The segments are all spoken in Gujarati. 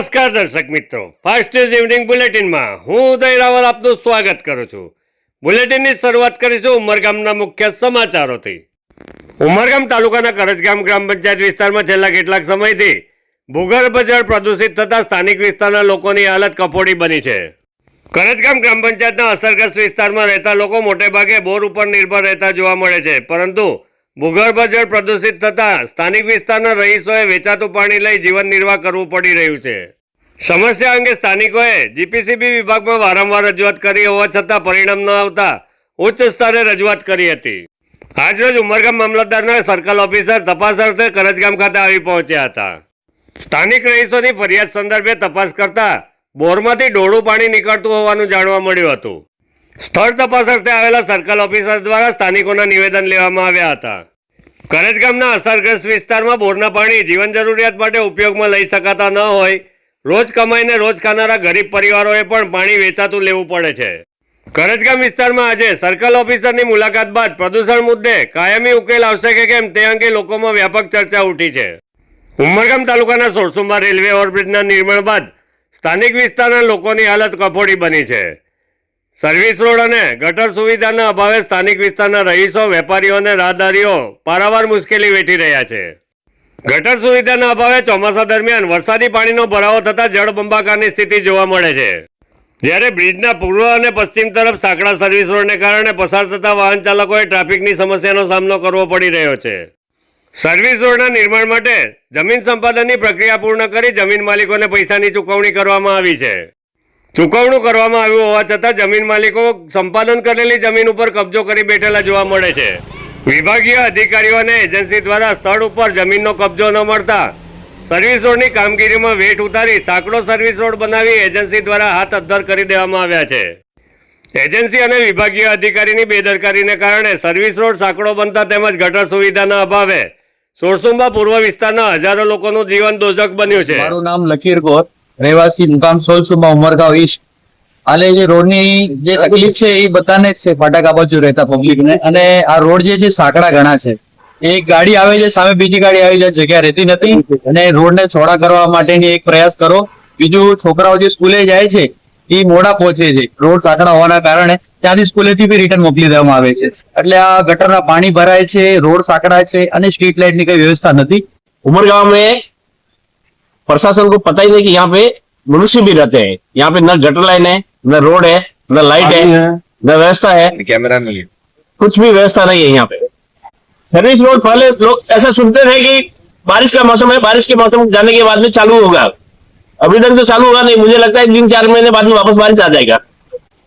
નમસ્કાર દર્શક મિત્રો. ફાસ્ટ ન્યૂઝ ઇવનિંગ બુલેટિનમાં હું ઉદય રાવલ આપનું સ્વાગત કરું છું. બુલેટિનની શરૂઆત કરીશું ઉમરગામના મુખ્ય સમાચારોથી. ઉમરગામ તાલુકાના કરજગામ ગ્રામ પંચાયત વિસ્તારમાં છેલ્લા કેટલાક સમયથી ભૂગર્ભ જળ પ્રદૂષિત થતાં સ્થાનિક વિસ્તારના લોકોની હાલત કફોડી બની છે. કરજગામ ગ્રામ પંચાયતના અસરગ્રસ્ત વિસ્તારમાં રહેતા લોકો મોટેભાગે બોર ઉપર નિર્ભર રહેતા જોવા મળે છે. પરંતુ ભૂગર્ભ જળ પ્રદૂષિત થતા સ્થાનિક વિસ્તારના રહીશોએ વેચાતું પાણી લઈ જીવન નિર્વાહ કરવું પડી રહ્યું છે. સમસ્યા અંગે સ્થાનિકોએ જીપીસીબી વિભાગમાં વારંવાર રજૂઆત કરી હોવા છતાં પરિણામ ન આવતા ઉચ્ચ સ્તરે રજૂઆત કરી હતી. આજરોજ ઉમરગામ મામલતદારના સર્કલ ઓફિસર તપાસ અર્થે કરજગામ ખાતે આવી પહોંચ્યા હતા. સ્થાનિક રહીશોની ફરિયાદ સંદર્ભે તપાસ કરતા બોરમાંથી ડોળું પાણી નીકળતું હોવાનું જાણવા મળ્યું હતું. સ્થળ તપાસ અર્થે આવેલા સર્કલ ઓફિસર દ્વારા સ્થાનિકોના નિવેદન લેવામાં આવ્યા હતા. કરજ ગામના અસરગ્રસ્ત વિસ્તારમાં બોરના પાણી જીવન જરૂરિયાત માટે ઉપયોગમાં લઈ શકાતા ન હોય, રોજ કમાઈને રોજ ખાનારા ગરીબ પરિવારોએ પણ પાણી વેચાતું લેવું પડે છે. કરજગામ વિસ્તારમાં આજે સર્કલ ઓફિસરની મુલાકાત બાદ પ્રદૂષણ મુદ્દે કાયમી ઉકેલ આવશે કે કેમ તે અંગે લોકોમાં વ્યાપક ચર્ચા ઉઠી છે. ઉમરગામ તાલુકાના સોરસુંબા રેલવે ઓવરબ્રિજના નિર્માણ બાદ સ્થાનિક વિસ્તારના લોકોની હાલત કફોડી બની છે. સર્વિસ રોડ અને ગટર સુવિધાના અભાવે સ્થાનિક વિસ્તારના રહીશો, વેપારીઓ અને રાહદારીઓ પારાવાર મુશ્કેલી વેઠી રહ્યા છે. ગટર સુવિધાના અભાવે ચોમાસા દરમિયાન વરસાદી પાણીનો ભરાવો થતાં જળબંબાકારની સ્થિતિ જોવા મળે છે. જ્યારે બ્રિજના પૂર્વ અને પશ્ચિમ તરફ સાંકડા સર્વિસ રોડને કારણે પસાર થતા વાહન ચાલકોએ ટ્રાફિકની સમસ્યાનો સામનો કરવો પડી રહ્યો છે. સર્વિસ રોડના નિર્માણ માટે જમીન સંપાદનની પ્રક્રિયા પૂર્ણ કરી જમીન માલિકોને પૈસાની ચૂકવણી કરવામાં આવી છે. ચૂકવણું કરવામાં આવ્યું હોવા છતાં જમીન માલિકો સંપાદન કરેલી જમીન ઉપર કબજો કરી બેઠેલા જોવા મળે છે. વિભાગીય અધિકારીઓ અને એજન્સી દ્વારા સ્થળ ઉપર જમીનનો કબજો ન મળતા સર્વિસ રોડની કામગીરીમાં વેઠ ઉતારી સાંકડો સર્વિસ રોડ બનાવી એજન્સી દ્વારા હાથ અદ્ધર કરી દેવામાં આવ્યા છે. એજન્સી અને વિભાગીય અધિકારીની બેદરકારીને કારણે સર્વિસ રોડ સાંકડો બનતા તેમજ ગટર સુવિધાના અભાવે સોરસુંબા પૂર્વ વિસ્તારના હજારો લોકોનું જીવન દોજક બન્યું છે. મારું નામ લકીર ગોર. રહેવાસી મુકામ સોલસુમાં ઉમરગાંવ ઈસ્ટ હાલે જે રોડની જે તકલીફ છે એ બધાને જ છે ફાટકા બાજુ રહેતા પબ્લિકને અને આ રોડ જે છે સાંકડા ઘણા છે. એક ગાડી આવે છે, સામે બીજી ગાડી આવી જાય, જગ્યા રહેતી નથી. અને રોડને છોડા કરવા માટેની એક પ્રયાસ કરો. બીજું, છોકરાઓ જે સ્કૂલે જાય છે, એ મોડા પહોંચે છે. રોડ સાંકડા હોવાના કારણે ત્યાંથી સ્કૂલેથી બી રિટર્ન મોકલી દેવામાં આવે છે. એટલે આ ગટરના પાણી ભરાય છે, રોડ સાંકડા છે, અને સ્ટ્રીટ લાઇટની કઈ વ્યવસ્થા નથી. ઉમરગામ प्रशासन को पता ही नहीं कि यहाँ पे मनुष्य भी रहते हैं यहाँ पे न गटर लाइन है न रोड है न लाइट है न व्यवस्था है कैमरा नहीं कुछ भी व्यवस्था नहीं है यहाँ पे सर्विस रोड पहले लोग ऐसा सुनते थे कि बारिश का मौसम है बारिश के मौसम जाने के बाद में चालू होगा अभी तक तो चालू होगा नहीं मुझे लगता है तीन चार महीने बाद में वापस बारिश आ जाएगा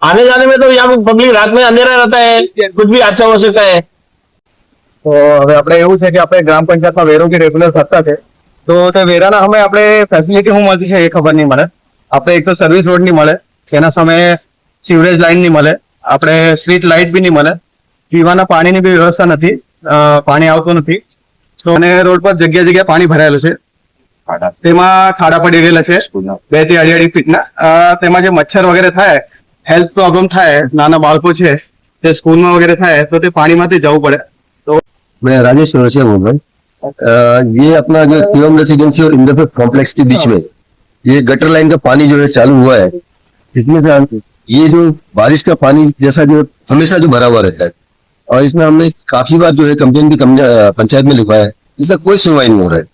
आने जाने में तो यहाँ पे पब्लिक रात में अंधेरा रहता है कुछ भी अच्छा हो सकता है તો હવે આપણે એવું છે કે આપણે ગ્રામ પંચાયતમાં વેરો કે રેગ્યુલર થતા છે તો તે વેરાના સમય આપણે ફેસિલિટી શું મળતી છે એ ખબર નહીં મળે. આપણે એક તો સર્વિસ રોડની મળે, તેના સમયે સિવરેજ લાઇન નહીં મળે, આપણે સ્ટ્રીટ લાઇટ બી નહીં મળે. પીવાના પાણીની બી વ્યવસ્થા નથી પાણી આવતું નથી. તો અને રોડ પર જગ્યા જગ્યા પાણી ભરાયેલું છે. તેમાં ખાડા પડી રહેલા છે. બેથી અઢી અઢી ફીટના તેમાં જે મચ્છર વગેરે થાય હેલ્થ પ્રોબ્લેમ થાય, નાના બાળકો છે, તે સ્કૂલમાં વગેરે થાય, તો તે પાણીમાંથી જવું પડે. તો મેં છે હું ये अपना जो शिवम रेसिडेंसी और इंद्रप्रस्थ कॉम्प्लेक्स के बीच में ये गटर लाइन का पानी जो है चालू हुआ है। इसमें से ये जो बारिश का पानी जैसा जो हमेशा जो भरा हुआ रहता है। और इसमें हमने काफ़ी बार जो है कंप्लेन भी पंचायत में लिखवाया है। इसका कोई सुनवाई नहीं हो रहा है।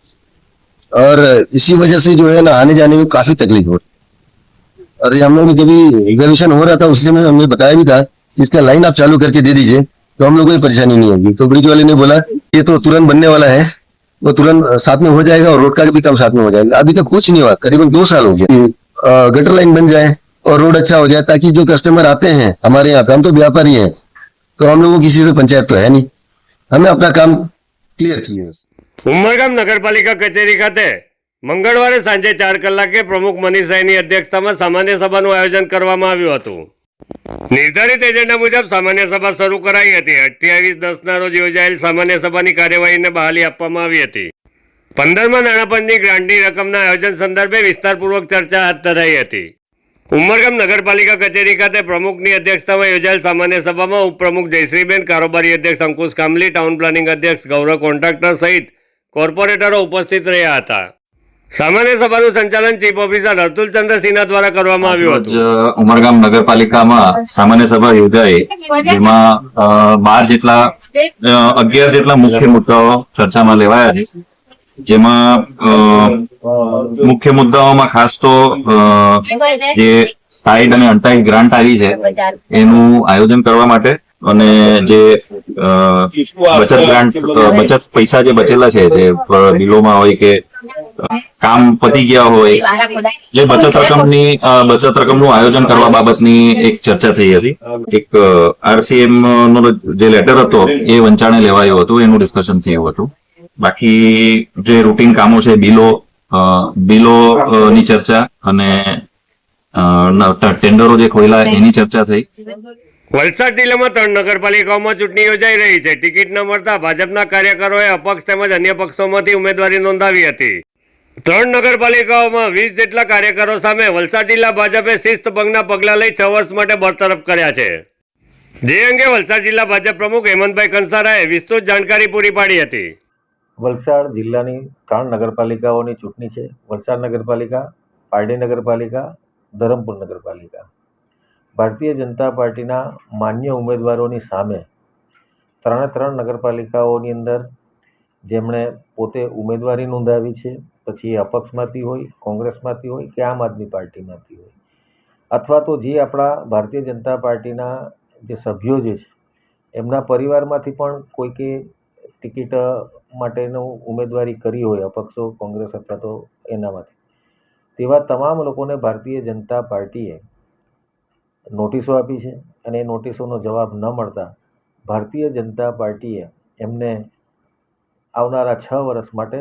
और इसी वजह से जो है ना आने जाने में काफ़ी तकलीफ़ हो रही है। और ये हम लोग जब एग्जामिनेशन हो रहा था उस समय हमने बताया भी था कि इसका लाइन आप चालू करके दे दीजिए तो हम लोग को परेशानी नहीं होगी। तो ब्रिज वाले ने बोला ये तो तुरंत बनने वाला है। वो तुरंत साथ में हो जाएगा और रोड का भी काम साथ में हो जाएगा अभी तक कुछ नहीं हुआ करीबन दो साल हो गया कि, अ, गटर लाइन बन जाए और रोड अच्छा हो जाए ताकि जो कस्टमर आते हैं हमारे यहाँ पे हम तो व्यापारी हैं तो हम लोगों को किसी से पंचायत तो है नहीं हमें अपना काम क्लियर चाहिए बस ઉમરગામ નગરપાલિકા કચેરી ખાતે મંગળવારે સાંજે ચાર કલાકે પ્રમુખ મનીષભાઈની અધ્યક્ષતામાં સામાન્ય સભાનું આયોજન કરવામાં આવ્યું હતું નિર્ધારિત એજન્ડા મુજબ સામાન્ય સભા શરૂ કરાઈ હતી. અઠ્યાવીસ, દસના રોજ યોજાયેલ સામાન્ય સભાની કાર્યવાહીને બહાલી આપવામાં આવી હતી. પંદરમાં નાણાપંચની ગ્રાન્ટની રકમના આયોજન સંદર્ભે વિસ્તારપૂર્વક ચર્ચા હાથ ધરાઈ હતી. ઉમરગામ નગરપાલિકા કચેરી ખાતે પ્રમુખની અધ્યક્ષતામાં યોજાયેલ સામાન્ય સભામાં ઉપપ્રમુખ જયશ્રીબેન, કારોબારી અધ્યક્ષ અંકુશ કામલી, ટાઉન પ્લાનિંગ અધ્યક્ષ ગૌરવ કોન્ટ્રાક્ટર સહિત કોર્પોરેટરો ઉપસ્થિત રહ્યા હતા. સામાન્ય સભાનું સંચાલન ચીફ ઓફિસર અતુલ ચંદ્રસિંહા દ્વારા કરવામાં આવ્યું હતું. ઉમરગામ નગરપાલિકામાં સામાન્ય સભા યોજાઈ જેમાં બાર જેટલા અગિયાર જેટલા મુખ્ય મુદ્દાઓ ચર્ચામાં લેવાયા છે. જેમાં અ, મુખ્ય મુદ્દાઓમાં ખાસ તો અ, જે સાઈડ અને અનટાઈડ ગ્રાન્ટ આવી છે એનું આયોજન કરવા માટે અને જે અ, બચત ગ્રાન્ટ બચત પૈસા જે બચેલા છે જે બિલોમાં હોય કે કામ પતી ગયા હોય જે બચત રકમની બચત રકમનું આયોજન કરવા બાબતની એક ચર્ચા થઈ હતી. એક આરસીએમ નો જે લેટર હતો એ વંચાણે લેવાયો હતો એનું ડિસ્કશન થયું હતું. બાકી જે રૂટીન કામો છે બિલો બિલો ની ચર્ચા અને ટેન્ડરો જે ખોયલા એની ચર્ચા થઈ. વલસાડ જિલ્લામાં ત્રણ નગરપાલિકાઓમાં ચૂંટણી યોજાઈ રહી છે. ટિકિટ ન મળતા ભાજપના કાર્યકરોએ અપક્ષ તેમજ અન્ય પક્ષોમાંથી ઉમેદવારી નોંધાવી હતી. ત્રણ નગરપાલિકાઓમાં વીસ જેટલા કાર્યકરો સામે વલસાડ જિલ્લા ભાજપે શિસ્ત ભંગના પગલાં લઈ છ વર્ષ માટે બરતરફ કર્યા છે. જે અંગે વલસાડ જિલ્લા ભાજપ પ્રમુખ હેમંતભાઈ કંસારાએ વિસ્તૃત જાણકારી પૂરી પાડી હતી. વલસાડ જિલ્લાની ત્રણ નગરપાલિકાઓની ચૂંટણી છે. વલસાડ નગરપાલિકા, પારડી નગરપાલિકા, ધરમપુર નગરપાલિકા. ભારતીય જનતા પાર્ટીના માન્ય ઉમેદવારોની સામે ત્રણે ત્રણ નગરપાલિકાઓની અંદર જેમણે પોતે ઉમેદવારી નોંધાવી છે. પછી એ અપક્ષમાંથી હોય, કોંગ્રેસમાંથી હોય કે આમ આદમી પાર્ટીમાંથી હોય. અથવા તો જે આપણા ભારતીય જનતા પાર્ટીના જે સભ્યો જે છે, એમના પરિવારમાંથી પણ કોઈકે ટિકિટ માટેનું ઉમેદવારી કરી હોય, અપક્ષો, કોંગ્રેસ અથવા તો એનામાંથી. તેવા તમામ લોકોને ભારતીય જનતા પાર્ટીએ નોટિસો આપી છે અને એ નોટિસોનો જવાબ ન મળતા ભારતીય જનતા પાર્ટીએ એમને આવનારા છ વર્ષ માટે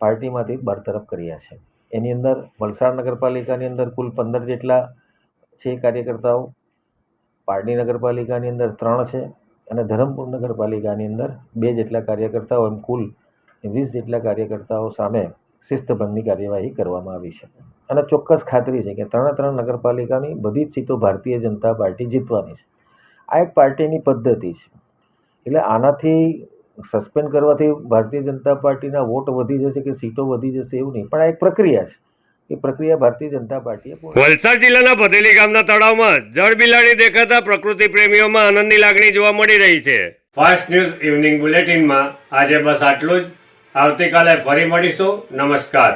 પાર્ટીમાંથી બરતરફ કર્યા છે. એની અંદર વલસાડ નગરપાલિકાની અંદર કુલ પંદર જેટલા છે કાર્યકર્તાઓ, પારડી નગરપાલિકાની અંદર ત્રણ છે અને ધરમપુર નગરપાલિકાની અંદર બે જેટલા કાર્યકર્તાઓ એમ કુલ વીસ જેટલા કાર્યકર્તાઓ સામે શિસ્તભંગની કાર્યવાહી કરવામાં આવી છે. અને ચોક્કસ ખાતરી છે કે ત્રણે ત્રણ નગરપાલિકાની બધી જ સીટો ભારતીય જનતા પાર્ટી જીતવાની છે. આ એક પાર્ટીની પદ્ધતિ છે. એટલે આનાથી સસ્પેન્ડ કરવાથી ભારતીય જનતા પાર્ટીના વોટ વધી જશે કે સીટો વધી જશે એવું નહીં. પણ આ એક પ્રક્રિયા છે. એ પ્રક્રિયા ભારતીય જનતા પાર્ટીએ વલસાડ જિલ્લાના ભદેલી ગામના તળાવમાં જળ બિલાડી દેખાતા પ્રકૃતિ પ્રેમીઓમાં આનંદની લાગણી જોવા મળી રહી છે. ફાસ્ટ ન્યૂઝ ઇવનિંગ બુલેટિનમાં આજે બસ આટલું જ. આવતીકાલે ફરી મળીશું. નમસ્કાર.